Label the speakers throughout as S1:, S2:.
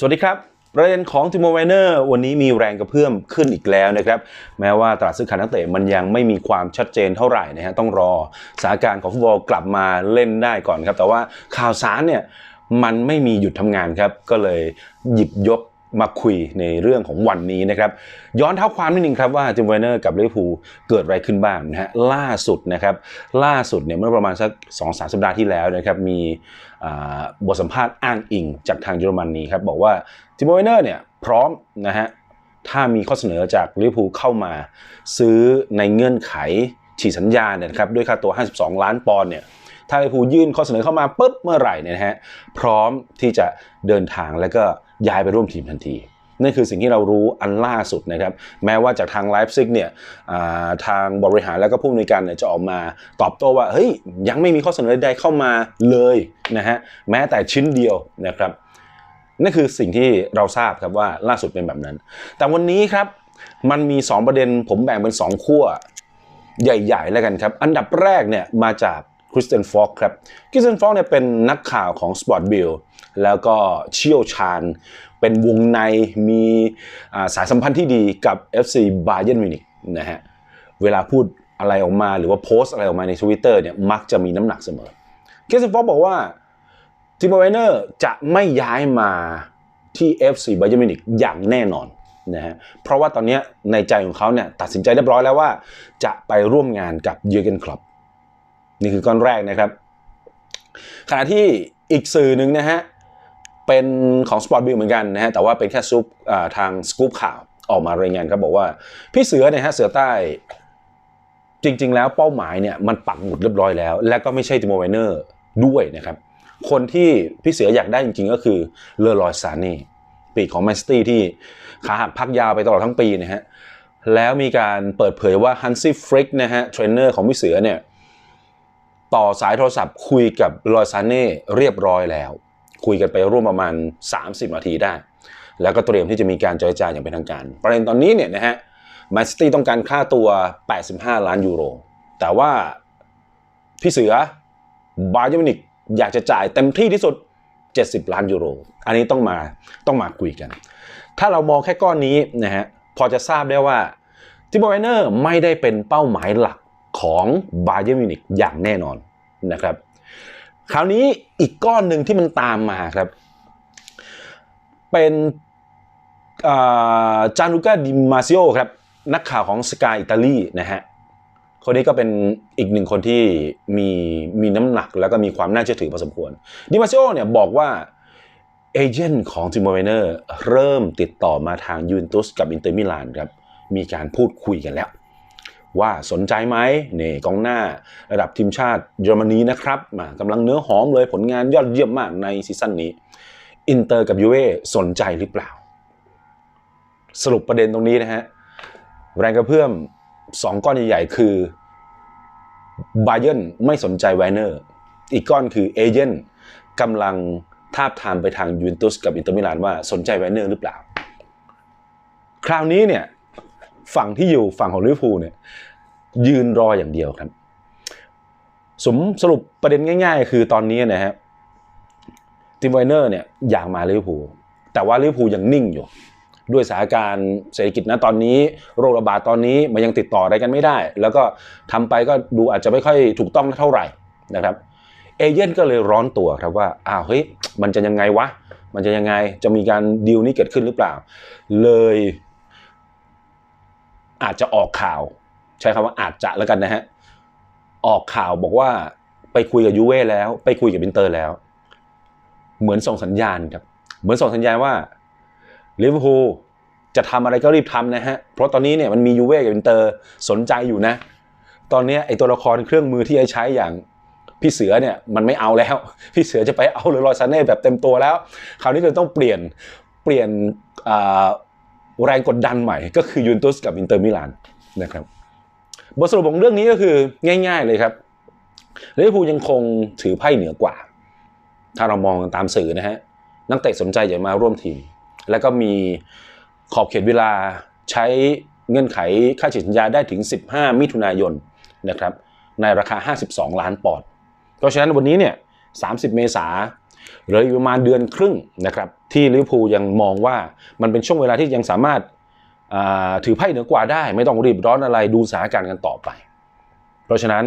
S1: สวัสดีครับ ประเด็นของทิโมเวเนอร์วันนี้มีแรงกระเพื่อมขึ้นอีกแล้วนะครับ แม้ว่าตลาดซื้อขายนักเตะมันยังไม่มีความชัดเจนเท่าไหร่นะฮะต้องรอสถานการณ์ของฟุตบอลกลับมาเล่นได้ก่อนครับ แต่ว่าข่าวสารเนี่ยมันไม่มีหยุดทำงานครับ ก็เลยหยิบยก มาคุยในเรื่องของวันนี้นะครับย้อนเท้าความนิดนึงครับว่าจิมเวเนอร์กับลิเวอร์พูลเกิดอะไรขึ้นบ้างนะฮะล่าสุดนะครับล่าสุดเนี่ยเมื่อประมาณสัก2อสสัปดาห์ที่แล้วนะครับมีบทสัมภาษณ์อ้างอิงจากทางเยอรมนีครับบอกว่าจิมเวเนอร์เนี่ยพร้อมนะฮะถ้ามีข้อเสนอจากลิเวอร์พูลเข้ามาซื้อในเงื่อนไขฉีกสัญญาเนี่ยครับด้วยค่าตัว 52 ล้านปอนด์เนี่ยถ้าลิเวอร์พูลยื่นข้อเสนอเข้ามาปุ๊บเมื่อไหร่เนี่ยนะฮะพร้อมที่จะเดินทางแล้วก็ ย้ายไปร่วมทีมทันทีนั่นคือสิ่งที่เรารู้อันล่าสุดนะครับ แม้ว่าจากทางไลฟ์ซิกเนี่ยทางบริหารแล้วก็ผู้อำนวยการเนี่ยจะออกมาตอบโต้ว่า เฮ้ย ยังไม่มีข้อเสนอใดๆเข้ามาเลยนะฮะแม้แต่ชิ้นเดียวนะครับ นั่นคือสิ่งที่เราทราบครับว่าล่าสุดเป็นแบบนั้น แต่วันนี้ครับมันมี 2 ประเด็นผมแบ่งเป็น 2 ขั้วใหญ่ ๆ แล้วกันครับ อันดับแรกเนี่ยมาจาก คริสเตนฟอกครับคริสเตนฟอกเนี่ยเป็นนักข่าวของ Sport Bill แล้วก็เชี่ยวชาญ เป็นวงในมีสายสัมพันธ์ที่ดีกับ FC Bayern Munich นะฮะเวลาพูดอะไรออกมาหรือว่าโพสต์อะไรออกมาใน Twitter เนี่ยมักจะมีน้ำหนักเสมอคริสเตนฟอกบอกว่าทิโมเวเนอร์จะไม่ย้ายมาที่ FC Bayern Munich อย่างแน่นอนนะฮะเพราะว่าตอนนี้ในใจของเขาเนี่ยตัดสินใจเรียบร้อยแล้วว่า จะไปร่วมงานกับเยอร์เกนคลับ นี่คือก้อนแรกนะครับ ขณะที่อีกสื่อหนึ่งนะฮะ เป็นของ Sport Bill เหมือนกันนะฮะ แต่ว่าเป็นแค่ซุปทางสกู๊ปข่าวออกมารายงานครับบอกว่า พี่เสือเนี่ยฮะ เสือใต้จริง ๆ แล้วเป้าหมายเนี่ยมันปักหมุดเรียบร้อยแล้ว และก็ไม่ใช่ติโมไวเนอร์ด้วยนะครับ คนที่พี่เสืออยากได้จริง ๆ ก็คือเลอรอยซานี่ปีกของแมนซิตี้ที่ขาหักพักยาวไปตลอดทั้งปีนะฮะแล้วมีการเปิดเผยว่าฮันซี่ฟริกนะฮะเทรนเนอร์ของพี่เสือเนี่ย ต่อสายโทรศัพท์คุยกับลอยซาเน่เรียบร้อยแล้ว คุยกันไปร่วมประมาณ 30 นาทีได้ แล้วก็เตรียมที่จะมีการเจรจาอย่างเป็นทางการ ประเด็นตอนนี้เนี่ยนะฮะแมนซิตี้ต้องการค่าตัว 85 ล้านยูโร แต่ว่าพี่เสือบาเยอร์มินิกอยากจะจ่ายเต็มที่ที่สุด 70 ล้านยูโร อันนี้ต้องมาต้องมาคุยกัน ถ้าเรามองแค่ก้อนนี้นะฮะพอจะทราบได้ว่าทิโบไวเนอร์ไม่ได้เป็นเป้าหมายหลัก ของบาเยอร์มิวนิกอย่างแน่นอนนะครับ คราวนี้อีกก้อนหนึ่งที่มันตามมาครับ เป็นจานุก้าดิมาซิโอครับนักข่าวของสกายอิตาลีนะฮะคนนี้ก็เป็นอีกหนึ่งคนที่มีมีน้ำหนักแล้วก็มีความน่าเชื่อถือพอสมควรดิมาซิโอเนี่ยบอกว่าเอเจนต์ของจิมโมเวเนอร์เริ่มติดต่อมาทางยูเวนตุสกับอินเตอร์มิลานครับมีการพูดคุยกันแล้ว ว่าสนใจไหมเนี่ยกองหน้าระดับทีมชาติเยอรมนีนะครับมากำลังเนื้อหอมเลยผลงานยอดเยี่ยมมากในซีซั่นนี้ อินเตอร์กับยูเว่สนใจหรือเปล่า สรุปประเด็นตรงนี้นะฮะแรงกระเพื่อมสองก้อนใหญ่ๆ คือบาเย r n ไม่สนใจไวเนอร์ อีกก้อนคือเอเจนต์กำลังทาบทามไปทางยูเวนตุสกับอินเตอร์มิลานว่าสนใจไวเนอร์หรือเปล่า คราวนี้เนี่ย ฝั่งที่อยู่ฝั่งของลิเวอร์พูลเนี่ยยืนรออย่างเดียวครับสมสรุปประเด็นง่าย ๆ คือตอนนี้นะฮะทีมไวเนอร์เนี่ยอยากมาลิเวอร์พูลแต่ว่าลิเวอร์พูลยังนิ่งอยู่ ด้วยสถานการณ์เศรษฐกิจนะตอนนี้โรคระบาดตอนนี้มันยังติดต่ออะไรกันไม่ได้ แล้วก็ทำไปก็ดูอาจจะไม่ค่อยถูกต้องเท่าไหร่นะครับเอเย่นก็เลยร้อนตัวครับว่าอ้าวเฮ้ยมันจะยังไงวะ มันจะยังไงจะมีการดีลนี้เกิดขึ้นหรือเปล่า เลย อาจจะออกข่าว ใช้คำว่าอาจจะแล้วกันนะฮะออกข่าวบอกว่าไปคุยกับยูเว่แล้ว ไปคุยกับอินเตอร์แล้ว เหมือนส่งสัญญาณครับ เหมือนส่งสัญญาณว่าลิเวอร์พูลจะทำอะไรก็รีบทำนะฮะ เพราะตอนนี้เนี่ยมันมียูเว่กับอินเตอร์สนใจอยู่นะ ตอนนี้ไอตัวละครเครื่องมือที่ใช้อย่างพี่เสือเนี่ยมันไม่เอาแล้ว พี่เสือจะไปเอาเลรอยซาเน่แบบเต็มตัวแล้ว คราวนี้เลยต้องเปลี่ยนเปลี่ยน แรงกดดันใหม่ก็คือยูนตุสกับอินเตอร์มิลานนะครับบทสรุปของเรื่องนี้ก็คือง่าย ๆ เลยครับลิเวอร์พูลยังคงถือไพ่เหนือกว่า ถ้าเรามองตามสื่อนะฮะนักเตะสนใจอยากมาร่วมทีม แล้วก็มีขอบเขตเวลาใช้เงื่อนไขค่าฉีดสัญญาได้ถึง 15 มิถุนายนนะครับในราคา 52 ล้านปอนด์เพราะฉะนั้นวันนี้เนี่ย 30 เมษา เหลืออยู่ประมาณเดือนครึ่งนะครับที่ลิเวอร์พูลยังมองว่ามันเป็นช่วงเวลาที่ยังสามารถถือไพ่เหนือกว่าได้ ไม่ต้องรีบร้อนอะไรดูสถานการณ์กันต่อไป เพราะฉะนั้น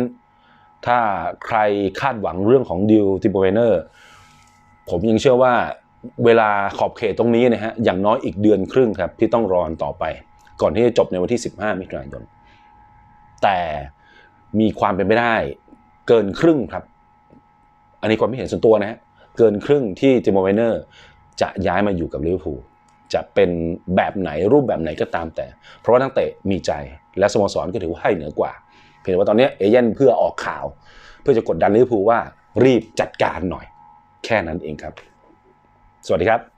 S1: ถ้าใครคาดหวังเรื่องของดิวติโบเวเนอร์ผมยังเชื่อว่าเวลาขอบเขตตรงนี้นะฮะอย่างน้อยอีกเดือนครึ่งครับที่ต้องรอนต่อไป ก่อนที่จะจบในวันที่ 15 มิถุนายน แต่มีความเป็นไปได้เกินครึ่งครับ อันนี้ความไม่เห็นส่วนตัวนะฮะ เกินครึ่งที่ติโมเวเนอร์จะย้ายมาอยู่กับลิเวอร์พูลจะเป็นแบบไหนรูปแบบไหนก็ตามแต่ เพราะว่านักเตะมีใจและสโมสรก็ถือว่าให้เหนือกว่า เพียงแต่ว่าตอนนี้เอเย่นเพื่อออกข่าว เพื่อจะกดดันลิเวอร์พูลว่ารีบจัดการหน่อย แค่นั้นเองครับ สวัสดีครับ